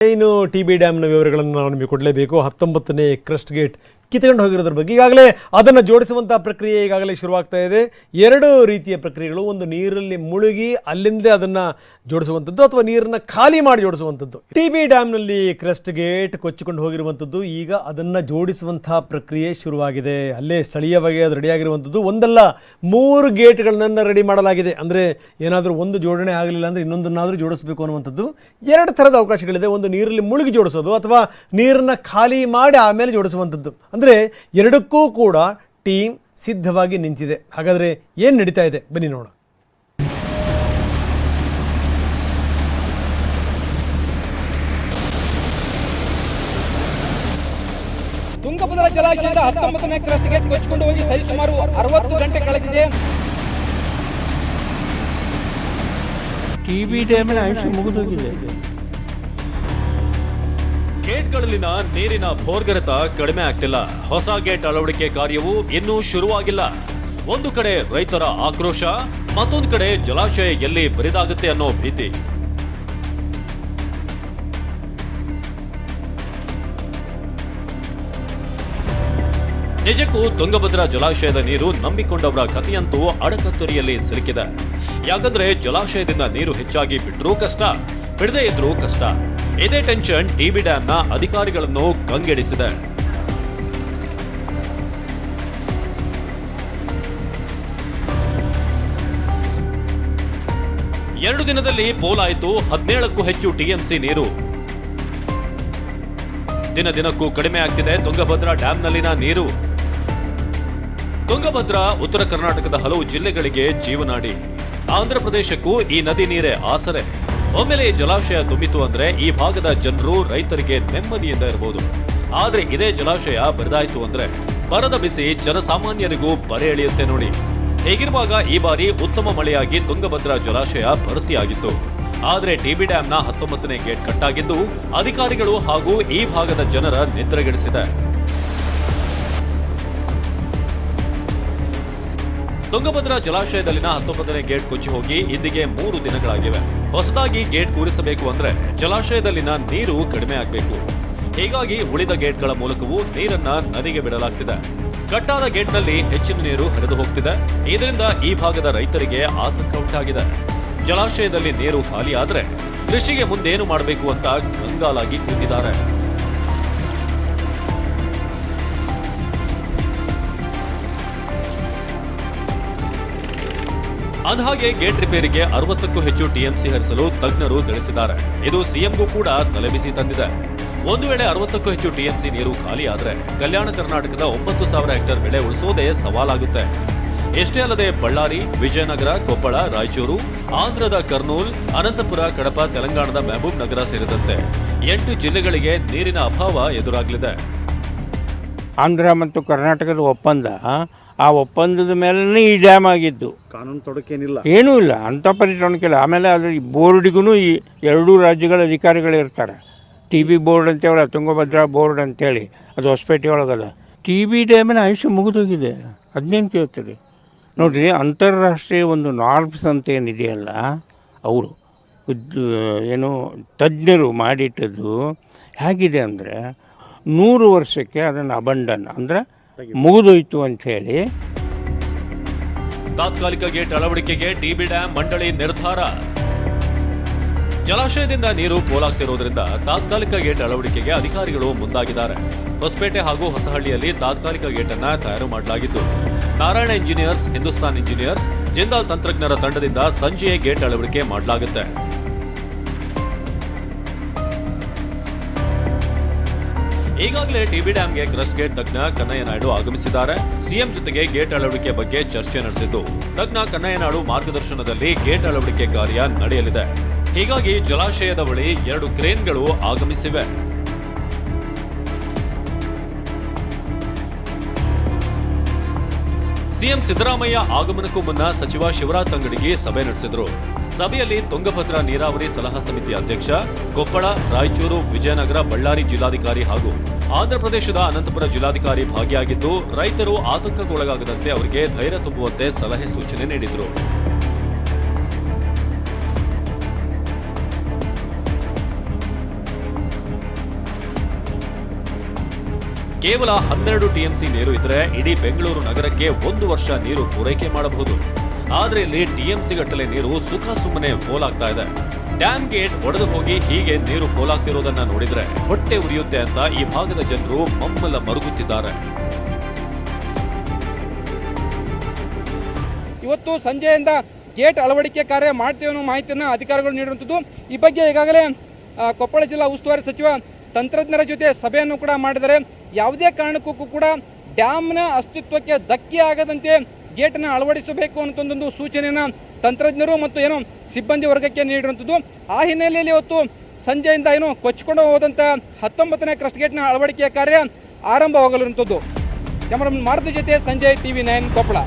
ಇನ್ನು T B ಡ್ಯಾಮ್ನ ವಿವರಗಳನ್ನು ನಾವು ನಿಮಗೆ ಕೊಡಲೇಬೇಕು. ಹತ್ತೊಂಬತ್ತನೇ ಕ್ರಸ್ಟ್ ಗೇಟ್ ಕಿತ್ಕೊಂಡು ಹೋಗಿರೋದ್ರ ಬಗ್ಗೆ ಈಗಾಗಲೇ ಅದನ್ನು ಜೋಡಿಸುವಂಥ ಪ್ರಕ್ರಿಯೆ ಈಗಾಗಲೇ ಶುರುವಾಗ್ತಾ ಇದೆ. ಎರಡು ರೀತಿಯ ಪ್ರಕ್ರಿಯೆಗಳು, ಒಂದು ನೀರಲ್ಲಿ ಮುಳುಗಿ ಅಲ್ಲಿಂದಲೇ ಅದನ್ನು ಜೋಡಿಸುವಂಥದ್ದು ಅಥವಾ ನೀರನ್ನು ಖಾಲಿ ಮಾಡಿ ಜೋಡಿಸುವಂಥದ್ದು ಟಿ ಬಿ ಡ್ಯಾಮ್ನಲ್ಲಿ ಕ್ರೆಸ್ಟ್ ಗೇಟ್ ಕೊಚ್ಚಿಕೊಂಡು ಹೋಗಿರುವಂಥದ್ದು ಈಗ ಅದನ್ನು ಜೋಡಿಸುವಂಥ ಪ್ರಕ್ರಿಯೆ ಶುರುವಾಗಿದೆ. ಅಲ್ಲೇ ಸ್ಥಳೀಯವಾಗಿ ಅದು ರೆಡಿಯಾಗಿರುವಂಥದ್ದು ಒಂದಲ್ಲ, ಮೂರು ಗೇಟ್ಗಳನ್ನ ರೆಡಿ ಮಾಡಲಾಗಿದೆ. ಅಂದರೆ ಏನಾದರೂ ಒಂದು ಜೋಡಣೆ ಆಗಲಿಲ್ಲ ಅಂದರೆ ಇನ್ನೊಂದನ್ನಾದರೂ ಜೋಡಿಸಬೇಕು ಅನ್ನುವಂಥದ್ದು. ಎರಡು ಥರದ ಅವಕಾಶಗಳಿದೆ. ಒಂದು ನೀರಲ್ಲಿ ಮುಳುಗಿ ಜೋಡಿಸೋದು ಅಥವಾ ನೀರನ್ನು ಖಾಲಿ ಮಾಡಿ ಆಮೇಲೆ ಜೋಡಿಸುವಂಥದ್ದು. ಅಂದರೆ ಎರಡಕ್ಕೂ ಕೂಡ ಟೀಮ್ ಸಿದ್ಧವಾಗಿ ನಿಂತಿದೆ. ಹಾಗಾದರೆ ಏನು ನಡೀತಾ ಇದೆ? ಬನ್ನಿ ನೋಡೋಣ. ತುಂಗಭದ್ರಾ ಜಲಾಶಯದ ಹತ್ತೊಂಬತ್ತನೇ ಕ್ರಸ್ಟ್ ಗೇಟ್ ಕೊಚ್ಚಿಕೊಂಡು ಹೋಗಿ ಸರಿಸುಮಾರು ಅರವತ್ತು ಗಂಟೆ ಕಳೆದಿದೆ. ಕಿವಿ ಬಿ ಡ್ಯಾಮಿನ ಆಯುಷ್ಯ ಮುಗಿದೋಗಿದೆ. ಗೇಟ್ಗಳಲ್ಲಿನ ನೀರಿನ ಭೋರ್ಗರೆತ ಕಡಿಮೆ ಆಗ್ತಿಲ್ಲ. ಹೊಸ ಗೇಟ್ ಅಳವಡಿಕೆ ಕಾರ್ಯವು ಇನ್ನೂ ಶುರುವಾಗಿಲ್ಲ. ಒಂದು ಕಡೆ ರೈತರ ಆಕ್ರೋಶ, ಮತ್ತೊಂದು ಕಡೆ ಜಲಾಶಯ ಎಲ್ಲಿ ಬರಿದಾಗುತ್ತೆ ಅನ್ನೋ ಭೀತಿ. ನಿಜಕ್ಕೂ ತುಂಗಭದ್ರಾ ಜಲಾಶಯದ ನೀರು ನಂಬಿಕೊಂಡವರ ಕಥೆಯಂತೂ ಅಡಕತ್ತುರಿಯಲ್ಲಿ ಸಿಲುಕಿದೆ. ಯಾಕಂದ್ರೆ ಜಲಾಶಯದಿಂದ ನೀರು ಹೆಚ್ಚಾಗಿ ಬಿಟ್ಟರೂ ಕಷ್ಟ, ಬಿಡದೇ ಇದ್ರೂ ಕಷ್ಟ. ಇದೇ ಟೆನ್ಷನ್ ಟಿಬಿ ಡ್ಯಾಂನ ಅಧಿಕಾರಿಗಳನ್ನು ಕಂಗೆಡಿಸಿದೆ ಎರಡು ದಿನದಲ್ಲಿ ಪೋಲಾಯಿತು ಹದಿನೇಳಕ್ಕೂ ಹೆಚ್ಚು ಟಿಎಂಸಿ ನೀರು. ದಿನ ದಿನಕ್ಕೂ ಕಡಿಮೆ ಆಗ್ತಿದೆ ತುಂಗಭದ್ರಾ ಡ್ಯಾಂನಲ್ಲಿನ ನೀರು. ತುಂಗಭದ್ರಾ, ಉತ್ತರ ಕರ್ನಾಟಕದ ಹಲವು ಜಿಲ್ಲೆಗಳಿಗೆ ಜೀವನಾಡಿ. ಆಂಧ್ರ ಪ್ರದೇಶಕ್ಕೂ ಈ ನದಿ ನೀರೇ ಆಸರೆ. ಒಮ್ಮೆಲೆ ಜಲಾಶಯ ತುಂಬಿತು ಅಂದ್ರೆ ಈ ಭಾಗದ ಜನರು ರೈತರಿಗೆ ನೆಮ್ಮದಿಯಿಂದ ಇರಬಹುದು ಆದ್ರೆ ಇದೇ ಜಲಾಶಯ ಬರಿದಾಯ್ತು ಅಂದ್ರೆ ಬರದ ಬಿಸಿ ಜನಸಾಮಾನ್ಯರಿಗೂ ಬರೆ ಎಳೆಯುತ್ತೆ ನೋಡಿ. ಹೇಗಿರುವಾಗ ಈ ಬಾರಿ ಉತ್ತಮ ಮಳೆಯಾಗಿ ತುಂಗಭದ್ರಾ ಜಲಾಶಯ ಭರ್ತಿಯಾಗಿತ್ತು. ಆದ್ರೆ ಟಿಬಿ ಡ್ಯಾಂನ ಹತ್ತೊಂಬತ್ತನೇ ಗೇಟ್ ಕಟ್ಟಾಗಿದ್ದು ಅಧಿಕಾರಿಗಳು ಹಾಗೂ ಈ ಭಾಗದ ಜನರ ನಿದ್ರೆಗೆಡಿಸಿದೆ. ತುಂಗಭದ್ರಾ ಜಲಾಶಯದಲ್ಲಿನ ಹತ್ತೊಂಬತ್ತನೇ ಗೇಟ್ ಕೊಚ್ಚಿ ಹೋಗಿ ಇಂದಿಗೆ ಮೂರು ದಿನಗಳಾಗಿವೆ. ಹೊಸದಾಗಿ ಗೇಟ್ ಕೂರಿಸಬೇಕು ಅಂದ್ರೆ ಜಲಾಶಯದಲ್ಲಿನ ನೀರು ಕಡಿಮೆ ಆಗಬೇಕು. ಹೀಗಾಗಿ ಉಳಿದ ಗೇಟ್ಗಳ ಮೂಲಕವೂ ನೀರನ್ನ ನದಿಗೆ ಬಿಡಲಾಗ್ತಿದೆ. ಕಟ್ಟಾದ ಗೇಟ್ನಲ್ಲಿ ಹೆಚ್ಚಿನ ನೀರು ಹರಿದು ಹೋಗ್ತಿದೆ. ಇದರಿಂದ ಈ ಭಾಗದ ರೈತರಿಗೆ ಆತಂಕ ಉಂಟಾಗಿದೆ. ಜಲಾಶಯದಲ್ಲಿ ನೀರು ಖಾಲಿಯಾದ್ರೆ ಕೃಷಿಗೆ ಮುಂದೇನು ಮಾಡಬೇಕು ಅಂತ ಕಂಗಾಲಾಗಿ ಕೂತಿದ್ದಾರೆ. ಅಂದಹಾಗೆ ಗೇಟ್ ರಿಪೇರಿಗೆ ಅರವತ್ತಕ್ಕೂ ಹೆಚ್ಚು ಟಿಎಂಸಿ ಹರಿಸಲು ತಜ್ಞರು ತಿಳಿಸಿದ್ದಾರೆ. ಇದು ಸಿಎಂಗೂ ಕೂಡ ತಲೆಬಿಸಿ ತಂದಿದೆ. ಒಂದು ವೇಳೆ ಅರವತ್ತಕ್ಕೂ ಹೆಚ್ಚು ಟಿಎಂಸಿ ನೀರು ಖಾಲಿ ಆದ್ರೆ ಕಲ್ಯಾಣ ಕರ್ನಾಟಕದ ಒಂಬತ್ತು ಸಾವಿರ ಹೆಕ್ಟೇರ್ ಬೆಳೆ ಉಳಿಸೋದೇ ಸವಾಲಾಗುತ್ತೆ. ಎಷ್ಟೇ ಅಲ್ಲದೆ ಬಳ್ಳಾರಿ, ವಿಜಯನಗರ, ಕೊಪ್ಪಳ, ರಾಯಚೂರು, ಆಂಧ್ರದ ಕರ್ನೂಲ್, ಅನಂತಪುರ, ಕಡಪ, ತೆಲಂಗಾಣದ ಮೆಹಬೂಬ್ ನಗರ ಸೇರಿದಂತೆ ಎಂಟು ಜಿಲ್ಲೆಗಳಿಗೆ ನೀರಿನ ಅಭಾವ ಎದುರಾಗಲಿದೆ. ಆಂಧ್ರ ಮತ್ತು ಕರ್ನಾಟಕದ ಒಪ್ಪಂದ ಆ ಒಪ್ಪಂದದ ಮೇಲೇ ಈ ಡ್ಯಾಮ್ ಆಗಿದ್ದು. ಕಾನೂನು ತೊಡಕೇನಿಲ್ಲ. ಏನೂ ಇಲ್ಲ ಅಂಥ ಪರಿಟೊಣಕಿಲ್ಲ ಆಮೇಲೆ ಅದ್ರ ಈ ಬೋರ್ಡಿಗೂ ಈ ಎರಡೂ ರಾಜ್ಯಗಳ ಅಧಿಕಾರಿಗಳು ಇರ್ತಾರೆ. ಟಿ ಬಿ ಬೋರ್ಡ್ ಅಂತೇಳಿ ತುಂಗಭದ್ರಾ ಬೋರ್ಡ್ ಅಂತೇಳಿ ಅದು ಹೊಸಪೇಟೆ ಒಳಗದ. ಟಿ ಬಿ ಡ್ಯಾಮಿನ ಆಯುಷ್ಯ ಮುಗಿದೋಗಿದೆ. ಅದನ್ನೇನು ಕೇಳ್ತೀರಿ ನೋಡಿರಿ ಅಂತಾರಾಷ್ಟ್ರೀಯ ಒಂದು ನಾರ್ಮ್ಸ್ ಅಂತ ಏನಿದೆಯಲ್ಲ ಅವರು ಏನು ತಜ್ಞರು ಮಾಡಿಟ್ಟದ್ದು ಹೇಗಿದೆ ಅಂದರೆ ನೂರು ವರ್ಷಕ್ಕೆ ಅದನ್ನು ಅಬಂಡನ್ ಅಂದರೆ ಮುಗಿದೋಯ್ತು ಅಂಥೇಳಿ. ತಾತ್ಕಾಲಿಕ ಗೇಟ್ ಅಳವಡಿಕೆಗೆ ಟಿಬಿ ಡ್ಯಾಂ ಮಂಡಳಿ ನಿರ್ಧಾರ. ಜಲಾಶಯದಿಂದ ನೀರು ಪೋಲಾಗ್ತಿರುವುದರಿಂದ ತಾತ್ಕಾಲಿಕ ಗೇಟ್ ಅಳವಡಿಕೆಗೆ ಅಧಿಕಾರಿಗಳು ಮುಂದಾಗಿದ್ದಾರೆ. ಹೊಸಪೇಟೆ ಹಾಗೂ ಹೊಸಹಳ್ಳಿಯಲ್ಲಿ ತಾತ್ಕಾಲಿಕ ಗೇಟ್ ಅನ್ನ ತಯಾರು ಮಾಡಲಾಗಿದ್ದು ನಾರಾಯಣ ಇಂಜಿನಿಯರ್ಸ್ ಹಿಂದೂಸ್ತಾನ್ ಇಂಜಿನಿಯರ್ಸ್ ಜಿಂದಾಲ್ ತಂತ್ರಜ್ಞರ ತಂಡದಿಂದ ಸಂಜೆಯೇ ಗೇಟ್ ಅಳವಡಿಕೆ ಮಾಡಲಾಗುತ್ತೆ. ಈಗಾಗಲೇ ಟಿಬಿ ಡ್ಯಾಂಗೆ ಕ್ರಸ್ಟ್ ಗೇಟ್ ತಜ್ಞ ಕನ್ನಯ್ಯ ನಾಯ್ಡು ಆಗಮಿಸಿದ್ದಾರೆ. ಸಿಎಂ ಜೊತೆಗೆ ಗೇಟ್ ಅಳವಡಿಕೆ ಬಗ್ಗೆ ಚರ್ಚೆ ನಡೆಸಿದ್ದು. ತಜ್ಞ ಕನ್ನಯ್ಯ ನಾಯ್ಡು ಮಾರ್ಗದರ್ಶನದಲ್ಲಿ ಗೇಟ್ ಅಳವಡಿಕೆ ಕಾರ್ಯ ನಡೆಯಲಿದೆ. ಹೀಗಾಗಿ ಜಲಾಶಯದ ಬಳಿ ಎರಡು ಕ್ರೇನ್ಗಳು ಆಗಮಿಸಿವೆ. ಸಿಎಂ ಸಿದ್ದರಾಮಯ್ಯ ಆಗಮನಕ್ಕೂ ಮುನ್ನ ಸಚಿವ ಶಿವರಾಜ್ ತಂಗಡಿಗೆ ಸಭೆ ನಡೆಸಿದರು. ಸಭೆಯಲ್ಲಿ ತುಂಗಭದ್ರಾ ನೀರಾವರಿ ಸಲಹಾ ಸಮಿತಿ ಅಧ್ಯಕ್ಷ, ಕೊಪ್ಪಳ, ರಾಯಚೂರು, ವಿಜಯನಗರ, ಬಳ್ಳಾರಿ ಜಿಲ್ಲಾಧಿಕಾರಿ ಹಾಗೂ ಆಂಧ್ರಪ್ರದೇಶದ ಅನಂತಪುರ ಜಿಲ್ಲಾಧಿಕಾರಿ ಭಾಗಿಯಾಗಿದ್ದು, ರೈತರು ಆತಂಕಕ್ಕೊಳಗಾಗದಂತೆ ಅವರಿಗೆ ಧೈರ್ಯ ತುಂಬುವಂತೆ ಸಲಹೆ ಸೂಚನೆ ನೀಡಿದ್ರು. ಕೇವಲ ಹನ್ನೆರಡು ಟಿಎಂಸಿ ನೀರು ಇದ್ರೆ ಇಡೀ ಬೆಂಗಳೂರು ನಗರಕ್ಕೆ ಒಂದು ವರ್ಷ ನೀರು ಪೂರೈಕೆ ಮಾಡಬಹುದು. ಆದ್ರೆ ಇಲ್ಲಿ ಟಿಎಂಸಿ ಗಟ್ಟಲೆ ನೀರು ಸುಖ ಸುಮ್ಮನೆ ಪೋಲಾಗ್ತಾ ಇದೆ. ಡ್ಯಾಮ್ ಗೇಟ್ ಒಡೆದು ಹೋಗಿ ಹೀಗೆ ನೀರು ಪೋಲಾಗ್ತಿರೋದನ್ನ ನೋಡಿದ್ರೆ ಹೊಟ್ಟೆ ಉರಿಯುತ್ತೆ ಅಂತ ಈ ಭಾಗದ ಜನರು ಮಮ್ಮಲ ಮರುಗುತ್ತಿದ್ದಾರೆ. ಇವತ್ತು ಸಂಜೆಯಿಂದ ಗೇಟ್ ಅಳವಡಿಕೆ ಕಾರ್ಯ ಮಾಡ್ತೇವೆ ಅನ್ನೋ ಮಾಹಿತಿಯನ್ನು ಅಧಿಕಾರಿಗಳು ನೀಡುವಂಥದ್ದು ಈ ಬಗ್ಗೆ ಈಗಾಗಲೇ ಕೊಪ್ಪಳ ಜಿಲ್ಲಾ ಉಸ್ತುವಾರಿ ಸಚಿವ ತಂತ್ರಜ್ಞರ ಜೊತೆ ಸಭೆಯನ್ನು ಕೂಡ ಮಾಡಿದರೆ ಯಾವುದೇ ಕಾರಣಕ್ಕೂ ಕೂಡ ಡ್ಯಾಮ್ನ ಅಸ್ತಿತ್ವಕ್ಕೆ ಧಕ್ಕೆ ಆಗದಂತೆ ಗೇಟನ್ನು ಅಳವಡಿಸಬೇಕು ಅನ್ನೋದೊಂದು ಸೂಚನೆಯನ್ನು ತಂತ್ರಜ್ಞರು ಮತ್ತು ಏನು ಸಿಬ್ಬಂದಿ ವರ್ಗಕ್ಕೆ ನೀಡಿರುವಂಥದ್ದು. ಆ ಹಿನ್ನೆಲೆಯಲ್ಲಿ ಇವತ್ತು ಸಂಜೆಯಿಂದ ಏನು ಕೊಚ್ಚಿಕೊಂಡು ಹೋದಂಥ ಹತ್ತೊಂಬತ್ತನೇ ಕ್ರಸ್ಟ್ ಗೇಟ್ನ ಅಳವಡಿಕೆಯ ಕಾರ್ಯ ಆರಂಭವಾಗಲಿರುವಂಥದ್ದು. ಕ್ಯಾಮರಾಮನ್ ಮಾರುತಿ ಜೊತೆ ಸಂಜಯ್ ಟಿವಿ ನೈನ್ ಕೊಪ್ಪಳ.